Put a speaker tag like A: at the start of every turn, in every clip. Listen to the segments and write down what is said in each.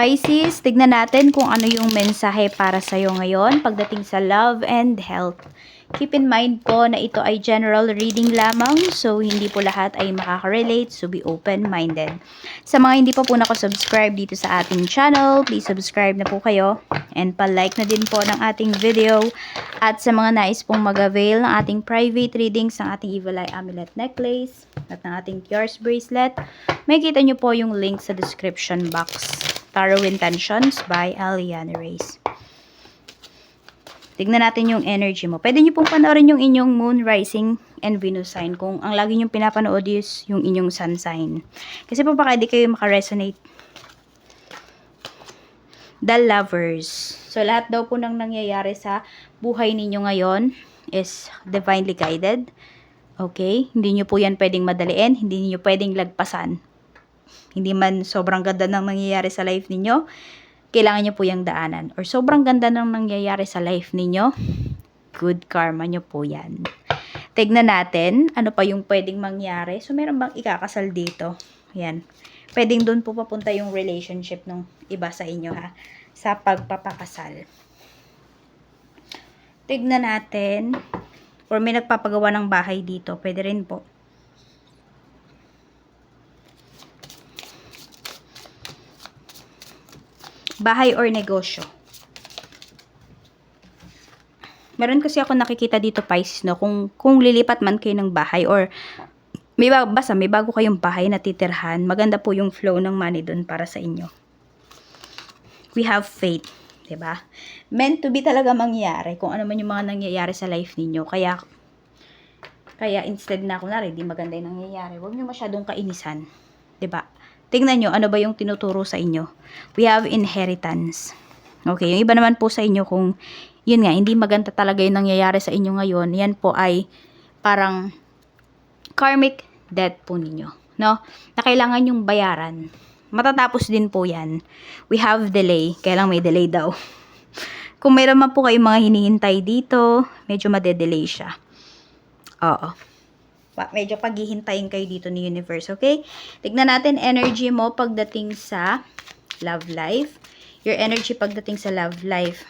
A: Pisces, tignan natin kung ano yung mensahe para sa'yo ngayon pagdating sa love and health. Keep in mind po na ito ay general reading lamang, so hindi po lahat ay makaka-relate, so be open-minded. Sa mga hindi pa po nakasubscribe dito sa ating channel, please subscribe na po kayo and pa-like na din po ng ating video. At sa mga nais pong mag-avail ng ating private readings ng ating Evil Eye Amulet Necklace at ng ating Cures Bracelet, may kita nyo po yung link sa description box. Tarot Intentions by Aliana Reyes. Tignan natin yung energy mo. Pwede nyo pong panoorin yung inyong moon, rising, and Venus sign kung ang lagi nyo pinapanood is yung inyong sun sign. Kasi po baka di kayo makaresonate. The Lovers. So, lahat daw po nang nangyayari sa buhay ninyo ngayon is divinely guided. Okay? Hindi nyo po yan pwedeng madaliin. Hindi nyo pwedeng lagpasan. Hindi man sobrang ganda ng nangyayari sa life ninyo kailangan nyo po yung daanan. Or sobrang ganda ng nangyayari sa life ninyo, good karma nyo po yan. Tignan natin, ano pa yung pwedeng mangyari. So, meron bang ikakasal dito? Yan. Pwedeng doon po papunta yung relationship ng iba sa inyo, ha? Sa pagpapakasal. Tignan natin. Or may nagpapagawa ng bahay dito. Pwede rin po. Bahay or negosyo. Meron kasi ako nakikita dito Pisces no kung kung lilipat man kayo ng bahay or may bago, basta may bago kayong bahay na titirhan, maganda po yung flow ng money doon para sa inyo. We have faith, 'di ba? Meant to be talaga mangyari kung ano man yung mga nangyayari sa life ninyo. Kaya kaya instead na kunwari, di maganda yung nangyayari, huwag niyo masyadong kainisan, 'di ba? Tingnan nyo, ano ba yung tinuturo sa inyo? We have inheritance. Okay, yung iba naman po sa inyo kung, yun nga, hindi maganda talaga yung nangyayari sa inyo ngayon, yan po ay parang karmic debt po ninyo. No? Na kailangan yung bayaran. Matatapos din po yan. We have delay. Kaya lang may delay daw. Kung meron man po kayong mga hinihintay dito, medyo madedelay siya. Oo medyo paghihintayin kayo dito ni universe, okay? Tignan natin energy mo pagdating sa love life. Your energy pagdating sa love life.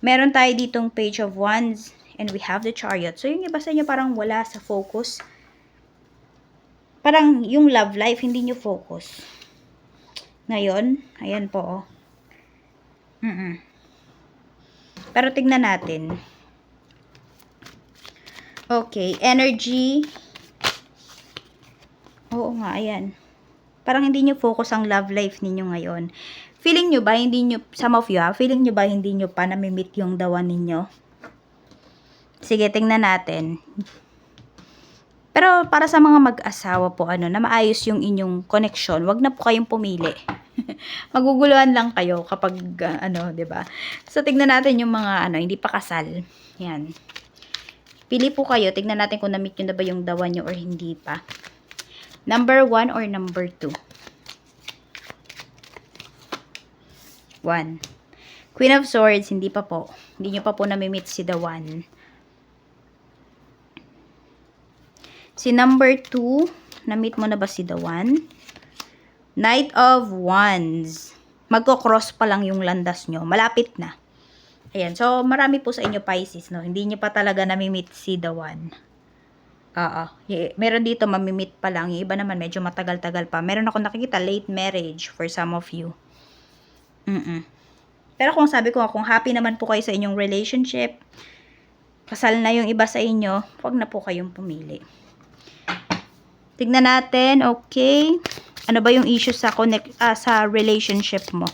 A: Meron tayo ditong page of wands and we have the chariot. So, yung iba sa inyo parang wala sa focus. Parang yung love life, hindi nyo focus. Ngayon, ayan po, oh. Mm -mm. Pero tignan natin. Okay, energy. Oo nga, ayan. Parang hindi nyo focus ang love life ninyo ngayon. Feeling nyo ba, hindi nyo, some of you ha, feeling nyo ba hindi nyo pa namimit yung dawan ninyo? Sige, tingnan natin. Pero para sa mga mag-asawa po, ano, na maayos yung inyong connection, wag na po kayong pumili. Maguguluhan lang kayo kapag, uh, ano, ba So, tingnan natin yung mga, ano, hindi pa kasal. Yan. Pili po kayo. Tignan natin kung na-meet nyo na ba yung dawa nyo or hindi pa. Number 1 or number 2? 1. Queen of Swords, hindi pa po. Hindi nyo pa po na-meet si the one. Si number 2, na-meet mo na ba si the one? Knight of Wands. Magko-cross pa lang yung landas nyo. Malapit na. Ayan. So, marami po sa inyo Pisces, no? Hindi nyo pa talaga namimit si the one. Oo. Meron dito mamimit pa lang. Yung iba naman medyo matagal-tagal pa. Meron ako nakikita late marriage for some of you. Mm, -mm. Pero kung sabi ko, kung happy naman po kayo sa inyong relationship, kasal na yung iba sa inyo, huwag na po kayong pumili. Tignan natin, okay. Ano ba yung issue sa connect uh, sa relationship mo?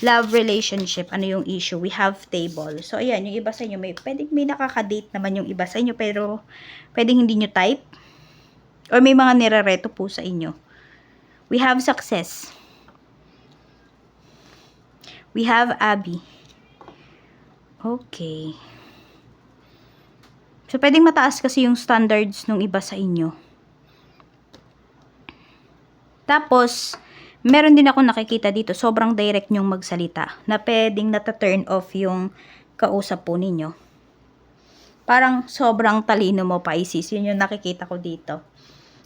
A: Love relationship, ano yung issue? We have table. So, ayan, yung iba sa inyo, may, pwedeng may nakaka-date naman yung iba sa inyo, pero pwedeng hindi nyo type. Or may mga nirereto po sa inyo. We have success. We have Abby. Okay. So, pwedeng mataas kasi yung standards ng iba sa inyo. Tapos, meron din ako nakikita dito, sobrang direct nyong magsalita, na pwedeng nata-turn off yung kausap po ninyo. Parang sobrang talino mo, Pisces. Yun yung nakikita ko dito.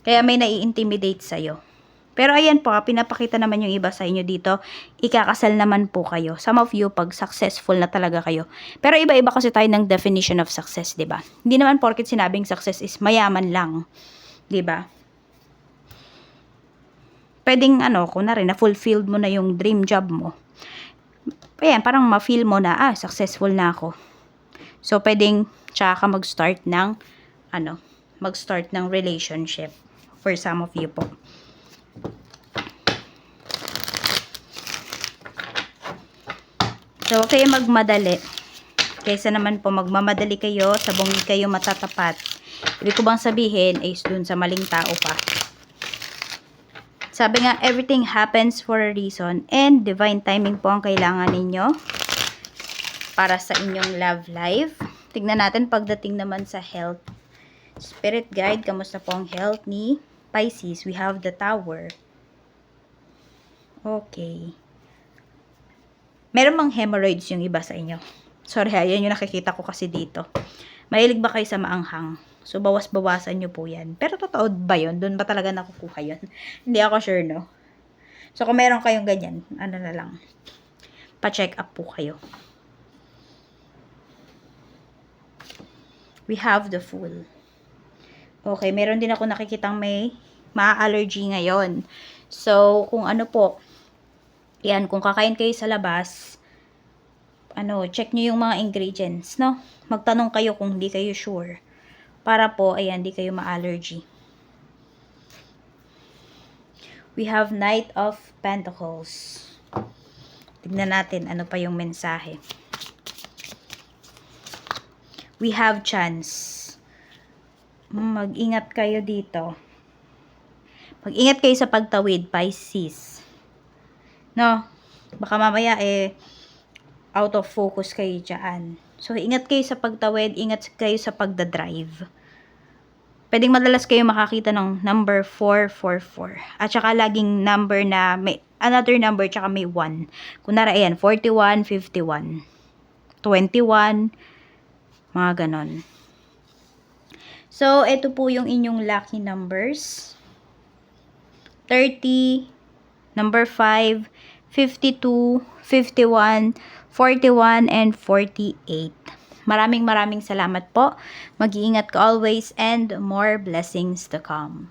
A: Kaya may nai-intimidate sa'yo. Pero ayan po, pinapakita naman yung iba sa inyo dito, ikakasal naman po kayo. Some of you, pag successful na talaga kayo. Pero iba-iba kasi tayo ng definition of success, di ba? Hindi naman porket sinabing success is mayaman lang, di ba? Pwedeng ano, rin, na-fulfilled mo na yung dream job mo. Ayan, parang ma-feel mo na, ah, successful na ako. So, pwedeng, tsaka ka mag-start ng, ano, mag-start ng relationship for some of you po. So, huwag kayo magmadali. Kaysa naman po magmamadali kayo, sabong kayo matatapat. Ibig ko bang sabihin is dun sa maling tao pa. Sabi nga, everything happens for a reason and divine timing po ang kailangan ninyo para sa inyong love life. Tignan natin pagdating naman sa health. Spirit guide, kamusta po ang health ni Pisces? We have the tower. Okay. Meron bang hemorrhoids yung iba sa inyo? Sorry ha, yan yung nakikita ko kasi dito. Mahilig ba kayo sa maanghang? So, bawas-bawasan nyo po yan. Pero totoo ba yun? Doon ba talaga nakukuha yun? Hindi ako sure, no? So, kung meron kayong ganyan, ano na lang, pa-check up po kayo. We have the full. Okay, meron din ako nakikitang may ma-allergy ngayon. So, kung ano po, yan, kung kakain kayo sa labas, ano, check nyo yung mga ingredients, no? Magtanong kayo kung hindi kayo sure. Para po, ayan, hindi kayo ma-allergy. We have Knight of Pentacles. Tignan natin ano pa yung mensahe. We have chance. Mag-ingat kayo dito. Mag-ingat kayo sa pagtawid, Pisces. No? Baka mamaya eh, out of focus kayo dyan. So, ingat kayo sa pagtawid, ingat kayo sa pagdadrive. Pwedeng madalas kayo makakita ng number 444. At saka laging number na may another number tsaka may 1. Kunwari, ayan, 41, 51, 21, mga ganon. So, ito po yung inyong lucky numbers. 30, number 5, 52, 51, 41, and 48. Maraming maraming salamat po. Mag-iingat ka always and more blessings to come.